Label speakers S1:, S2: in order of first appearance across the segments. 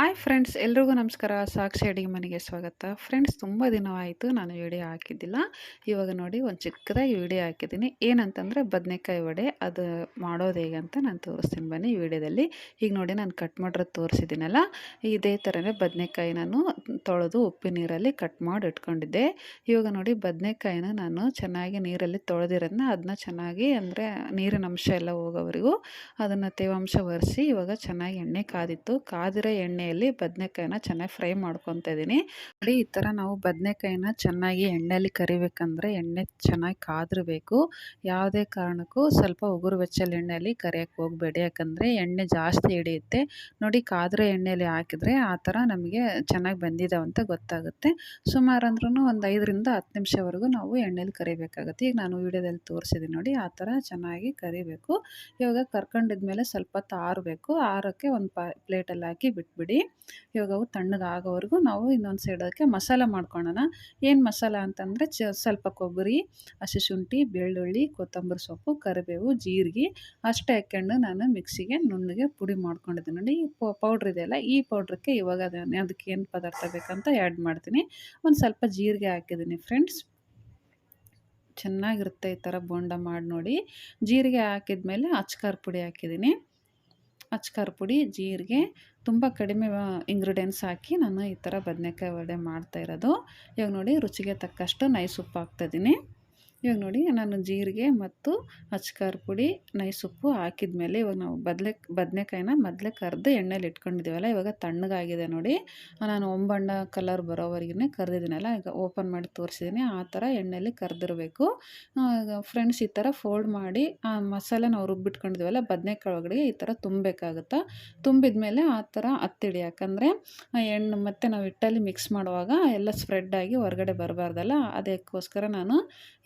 S1: Hi friends ಎಲ್ರಿಗೂ ನಮಸ್ಕಾರ. ಸಾಕ್ಷಿ ಅಡಿಗೆ ಮನೆಗೆ ಸ್ವಾಗತ. ಫ್ರೆಂಡ್ಸ್ ತುಂಬ ದಿನವಾಯಿತು ನಾನು ವಿಡಿಯೋ ಹಾಕಿದ್ದಿಲ್ಲ. ಇವಾಗ ನೋಡಿ ಒಂದು ಚಿಕ್ಕದಾಗಿ ವಿಡಿಯೋ ಹಾಕಿದ್ದೀನಿ. ಏನಂತಂದರೆ ಬದನೆಕಾಯಿ ವಡೆ, ಅದು ಮಾಡೋದು ಹೇಗೆ ಅಂತ ನಾನು ತೋರಿಸ್ತೀನಿ ಬನ್ನಿ ವಿಡಿಯೋದಲ್ಲಿ. ಈಗ ನೋಡಿ ನಾನು ಕಟ್ ಮಾಡಿರೋದು ತೋರಿಸಿದ್ದೀನಲ್ಲ. ಇದೇ ಥರನೇ ಬದನೆಕಾಯಿ ನಾನು ತೊಳೆದು ಉಪ್ಪು ನೀರಲ್ಲಿ ಕಟ್ ಮಾಡಿ ಇಟ್ಕೊಂಡಿದ್ದೆ. ಇವಾಗ ನೋಡಿ ಬದನೆಕಾಯಿನ ನಾನು ಚೆನ್ನಾಗಿ ನೀರಲ್ಲಿ ತೊಳೆದಿರೋದನ್ನ ಅದನ್ನ ಚೆನ್ನಾಗಿ ಅಂದರೆ ನೀರಿನ ಅಂಶ ಎಲ್ಲ ಹೋಗೋವರೆಗೂ ಅದನ್ನು ತೇವಾಂಶ ಒರೆಸಿ ಇವಾಗ ಚೆನ್ನಾಗಿ ಎಣ್ಣೆ ಕಾದಿತ್ತು. ಕಾದಿರೋ ಎಣ್ಣೆ ಎಣ್ಣೆಯಲ್ಲಿ ಬದನೆಕಾಯಿನ ಚೆನ್ನಾಗಿ ಫ್ರೈ ಮಾಡ್ಕೊತಾ ಇದ್ದೀನಿ. ನೋಡಿ, ಈ ಥರ ನಾವು ಬದನೆಕಾಯಿನ ಚೆನ್ನಾಗಿ ಎಣ್ಣೆಯಲ್ಲಿ ಕರಿಬೇಕಂದ್ರೆ ಎಣ್ಣೆ ಚೆನ್ನಾಗಿ ಕಾದಿರಬೇಕು. ಯಾವುದೇ ಕಾರಣಕ್ಕೂ ಸ್ವಲ್ಪ ಉಗುರು ಬೆಚ್ಚಲ್ ಎಣ್ಣೆಯಲ್ಲಿ ಕರಿಯೋಕ್ಕೆ ಹೋಗಬೇಡಿ. ಯಾಕಂದರೆ ಎಣ್ಣೆ ಜಾಸ್ತಿ ಹಿಡಿಯುತ್ತೆ. ನೋಡಿ, ಕಾದ್ರೆ ಎಣ್ಣೆಯಲ್ಲಿ ಹಾಕಿದರೆ ಆ ಥರ ನಮಗೆ ಚೆನ್ನಾಗಿ ಬಂದಿದ್ದಾವೆ ಅಂತ ಗೊತ್ತಾಗುತ್ತೆ. ಸುಮಾರು ಅಂದ್ರೂ ಒಂದು ಐದರಿಂದ ಹತ್ತು ನಿಮಿಷವರೆಗೂ ನಾವು ಎಣ್ಣೆಲಿ ಕರಿಬೇಕಾಗುತ್ತೆ. ಈಗ ನಾನು ವಿಡಿಯೋದಲ್ಲಿ ತೋರಿಸಿದ್ದೀನಿ ನೋಡಿ, ಆ ಥರ ಚೆನ್ನಾಗಿ ಕರಿಬೇಕು. ಇವಾಗ ಕರ್ಕೊಂಡಿದ್ಮೇಲೆ ಸ್ವಲ್ಪ ಹೊತ್ತು ಆರಬೇಕು ಆರೋಕ್ಕೆ ಒಂದು ಪ್ಲೇಟಲ್ಲಿ ಹಾಕಿ ಬಿಟ್ಬಿಡಿ. ಇವಾಗ ಅವು ತಣ್ಣಗಾಗೋವರೆಗೂ ನಾವು ಇನ್ನೊಂದು ಸೈಡ್ ಅದಕ್ಕೆ ಮಸಾಲ ಮಾಡ್ಕೊಳ್ಳೋಣ ಏನು ಮಸಾಲ ಅಂತಂದರೆ ಚ, ಸ್ವಲ್ಪ ಕೊಬ್ಬರಿ, ಹಸಿ ಶುಂಠಿ, ಬೆಳ್ಳುಳ್ಳಿ, ಕೊತ್ತಂಬರಿ ಸೊಪ್ಪು, ಕರಿಬೇವು, ಜೀರಿಗೆ, ಅಷ್ಟೇ ಹಾಕ್ಕೊಂಡು ನಾನು ಮಿಕ್ಸಿಗೆ ನುಣ್ಣಗೆ ಪುಡಿ ಮಾಡ್ಕೊಂಡಿದ್ದೀನಿ ನೋಡಿ ಪೌಡ್ರ್ ಇದೆಯಲ್ಲ ಈ ಪೌಡ್ರಕ್ಕೆ ಇವಾಗ ಅದಕ್ಕೆ ಏನು ಪದಾರ್ಥ ಬೇಕಂತ ಆ್ಯಡ್ ಮಾಡ್ತೀನಿ. ಒಂದು ಸ್ವಲ್ಪ ಜೀರಿಗೆ ಹಾಕಿದ್ದೀನಿ ಫ್ರೆಂಡ್ಸ್ ಚೆನ್ನಾಗಿರುತ್ತೆ ಈ ಥರ ಬೋಂಡ ಮಾಡಿ ನೋಡಿ. ಜೀರಿಗೆ ಹಾಕಿದ ಮೇಲೆ ಅಚ್ಕಾರ ಪುಡಿ ಹಾಕಿದ್ದೀನಿ. ಅಚ್ಕಾರ ಪುಡಿ, ಜೀರಿಗೆ, ತುಂಬ ಕಡಿಮೆ ಇಂಗ್ರೀಡಿಯೆಂಟ್ಸ್ ಹಾಕಿ ನಾನು ಈ ಥರ ಬದನೆಕಾಯಿ ವಡೆ ಮಾಡ್ತಾ ಇರೋದು. ಇವಾಗ ನೋಡಿ ರುಚಿಗೆ ತಕ್ಕಷ್ಟು ನೈಸ್ ಉಪ್ಪು ಹಾಕ್ತಾಯಿದ್ದೀನಿ ಇವಾಗ ನೋಡಿ ನಾನು ಜೀರಿಗೆ ಮತ್ತು ಅಚ್ಕಾರ ಪುಡಿ ನೈಸೊಪ್ಪು ಹಾಕಿದ ಮೇಲೆ ಇವಾಗ ನಾವು ಬದಲೆ, ಬದನೆಕಾಯಿನ ಮೊದಲೇ ಕರೆದು ಎಣ್ಣೆಲಿ ಇಟ್ಕೊಂಡಿದ್ದೀವಲ್ಲ, ಇವಾಗ ತಣ್ಣಗಾಗಿದೆ ನೋಡಿ. ನಾನು ಒಂಬಣ್ಣ ಕಲರ್ ಬರೋವರೆಗೂ ಕರೆದಿದ್ದೀನಲ್ಲ, ಈಗ ಓಪನ್ ಮಾಡಿ ತೋರಿಸಿದ್ದೀನಿ, ಆ ಥರ ಎಣ್ಣೆಲಿ ಕರೆದಿರಬೇಕು. ಫ್ರೆಂಡ್ಸ್ ಈ ಥರ ಫೋಲ್ಡ್ ಮಾಡಿ, ಆ ಮಸಾಲೆ ನಾವು ರುಬ್ಬಿಟ್ಕೊಂಡಿದ್ದೀವಲ್ಲ, ಬದನೆಕಾಯಿ ಒಳಗಡೆ ಈ ಥರ ತುಂಬಬೇಕಾಗುತ್ತೆ? ತುಂಬಿದ ಮೇಲೆ ಆ ಥರ ಹತ್ತಿಡಿ, ಯಾಕಂದರೆ ಎಣ್ಣೆ ಮತ್ತು ನಾವು ಹಿಟ್ಟಲ್ಲಿ ಮಿಕ್ಸ್ ಮಾಡುವಾಗ ಎಲ್ಲ ಸ್ಪ್ರೆಡ್ ಆಗಿ ಹೊರಗಡೆ ಬರಬಾರ್ದಲ್ಲ, ಅದಕ್ಕೋಸ್ಕರ ನಾನು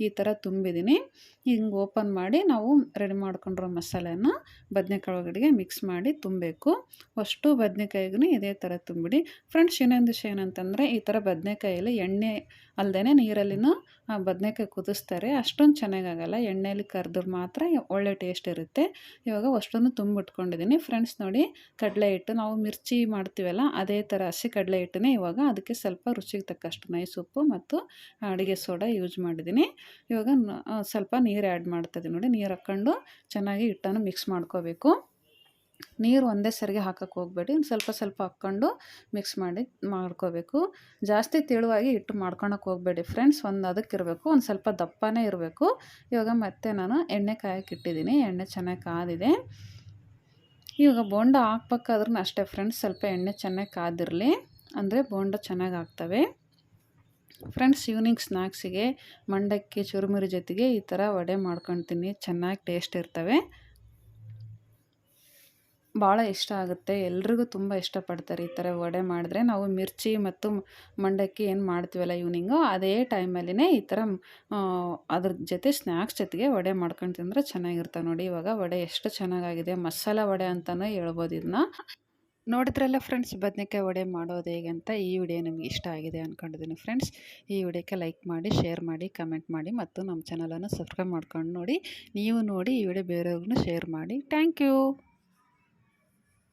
S1: ಈ ಥರ ತುಂಬಿದ್ದೀನಿ. ಹಿಂಗೆ ಓಪನ್ ಮಾಡಿ ನಾವು ರೆಡಿ ಮಾಡ್ಕೊಂಡಿರೋ ಮಸಾಲೆನ ಬದನೆಕಾಯಿ ಒಳಗಡೆಗೆ ಮಿಕ್ಸ್ ಮಾಡಿ ತುಂಬಬೇಕು. ಅಷ್ಟು ಬದನೆಕಾಯಿಗೂ ಇದೇ ಥರ ತುಂಬಿಡಿ. ಫ್ರೆಂಡ್ಸ್, ಇನ್ನೊಂದು ವಿಷಯ ಏನಂತಂದರೆ ಈ ಥರ ಬದನೆಕಾಯಲ್ಲಿ ಎಣ್ಣೆ ಅಲ್ಲದೇ ನೀರಲ್ಲಿನೂ ಬದನೆಕಾಯಿ ಕುದಿಸ್ತಾರೆ. ಅಷ್ಟೊಂದು ಚೆನ್ನಾಗಾಗಲ್ಲ. ಎಣ್ಣೆಯಲ್ಲಿ ಕರೆದ್ರೆ ಮಾತ್ರ ಒಳ್ಳೆ ಟೇಸ್ಟ್ ಇರುತ್ತೆ. ಇವಾಗ ಅಷ್ಟೊಂದು ತುಂಬಿಟ್ಕೊಂಡಿದ್ದೀನಿ. ಫ್ರೆಂಡ್ಸ್, ನೋಡಿ ಕಡಲೆ ಹಿಟ್ಟು ನಾವು ಮಿರ್ಚಿ ಮಾಡ್ತೀವಲ್ಲ, ಅದೇ ಥರ ಹಸಿ ಕಡಲೆ ಹಿಟ್ಟನ್ನೇ ಇವಾಗ ಅದಕ್ಕೆ ಸ್ವಲ್ಪ ರುಚಿಗೆ ತಕ್ಕಷ್ಟು ನೈಸ್ ಮತ್ತು ಅಡುಗೆ ಸೋಡಾ ಯೂಸ್ ಮಾಡಿದ್ದೀನಿ. ಇವಾಗ ಸ್ವಲ್ಪ ನೀರು ಆ್ಯಡ್ ಮಾಡ್ತದೆ ನೋಡಿ. ನೀರು ಹಾಕ್ಕೊಂಡು ಚೆನ್ನಾಗಿ ಹಿಟ್ಟನ್ನು ಮಿಕ್ಸ್ ಮಾಡ್ಕೋಬೇಕು. ನೀರು ಒಂದೇ ಸರಿಗೆ ಹಾಕೋಕ್ಕೆ ಹೋಗಬೇಡಿ. ಒಂದು ಸ್ವಲ್ಪ ಸ್ವಲ್ಪ ಹಾಕ್ಕೊಂಡು ಮಿಕ್ಸ್ ಮಾಡಿ, ಮಾಡ್ಕೋಬೇಕು. ಜಾಸ್ತಿ ತೆಳುವಾಗಿ ಹಿಟ್ಟು ಮಾಡ್ಕೊಳಕ್ಕೆ ಹೋಗಬೇಡಿ ಫ್ರೆಂಡ್ಸ್ ಒಂದು ಅದಕ್ಕೆ ಇರಬೇಕು. ಒಂದು ಸ್ವಲ್ಪ ದಪ್ಪನೇ ಇರಬೇಕು. ಇವಾಗ ಮತ್ತೆ ನಾನು ಎಣ್ಣೆ ಕಾಯಕ್ಕೆ ಇಟ್ಟಿದ್ದೀನಿ. ಎಣ್ಣೆ ಚೆನ್ನಾಗಿ ಕಾದಿದೆ. ಇವಾಗ ಬೋಂಡ ಹಾಕ್ಬೇಕಾದ್ರೂ ಅಷ್ಟೇ ಫ್ರೆಂಡ್ಸ್ ಸ್ವಲ್ಪ ಎಣ್ಣೆ ಚೆನ್ನಾಗಿ ಕಾದಿರಲಿ. ಅಂದರೆ ಬೋಂಡ ಚೆನ್ನಾಗಿ ಆಗ್ತವೆ. ಫ್ರೆಂಡ್ಸ್ ಈವ್ನಿಂಗ್ ಸ್ನ್ಯಾಕ್ಸಿಗೆ ಮಂಡಕ್ಕಿ, ಚುರುಮುರಿ ಜೊತೆಗೆ ಈ ಥರ ವಡೆ ಮಾಡ್ಕೊತೀನಿ. ಚೆನ್ನಾಗಿ ಟೇಸ್ಟ್ ಇರ್ತವೆ. ಭಾಳ ಇಷ್ಟ ಆಗುತ್ತೆ. ಎಲ್ರಿಗೂ ತುಂಬ ಇಷ್ಟಪಡ್ತಾರೆ ಈ ಥರ ವಡೆ ಮಾಡಿದ್ರೆ. ನಾವು ಮಿರ್ಚಿ ಮತ್ತು ಮಂಡಕ್ಕಿ ಏನು ಮಾಡ್ತೀವಲ್ಲ ಈವ್ನಿಂಗು ಅದೇ ಟೈಮಲ್ಲಿನೇ ಈ ಥರ ಅದ್ರ ಜೊತೆ ಸ್ನ್ಯಾಕ್ಸ್ ಜೊತೆಗೆ ವಡೆ ಮಾಡ್ಕೊಂಡು ತಿಂದರೆ ಚೆನ್ನಾಗಿರ್ತವೆ ನೋಡಿ. ಇವಾಗ ವಡೆ ಎಷ್ಟು ಚೆನ್ನಾಗಾಗಿದೆ. ಮಸಾಲ ವಡೆ ಅಂತಲೇ ಹೇಳ್ಬೋದು ಇದನ್ನ ನೋಡಿದ್ರಲ್ಲ ಫ್ರೆಂಡ್ಸ್, ಬದನೆಕಾಯಿ ವಡೆ ಮಾಡೋದು ಹೇಗೆ ಅಂತ ಈ ವಿಡಿಯೋ ನಿಮ್ಗೆ ಇಷ್ಟ ಆಗಿದೆ ಅಂದ್ಕೊಂಡಿದ್ದೀನಿ ಫ್ರೆಂಡ್ಸ್. ಈ ವಿಡಿಯೋಕ್ಕೆ ಲೈಕ್ ಮಾಡಿ, ಶೇರ್ ಮಾಡಿ, ಕಮೆಂಟ್ ಮಾಡಿ ಮತ್ತು ನಮ್ಮ ಚಾನಲನ್ನು ಸಬ್ಸ್ಕ್ರೈಬ್ ಮಾಡ್ಕೊಂಡು ನೋಡಿ. ನೀವು ನೋಡಿ ಈ ವಿಡಿಯೋ ಬೇರೆಯವ್ರಿಗೂ ಶೇರ್ ಮಾಡಿ. Thank you.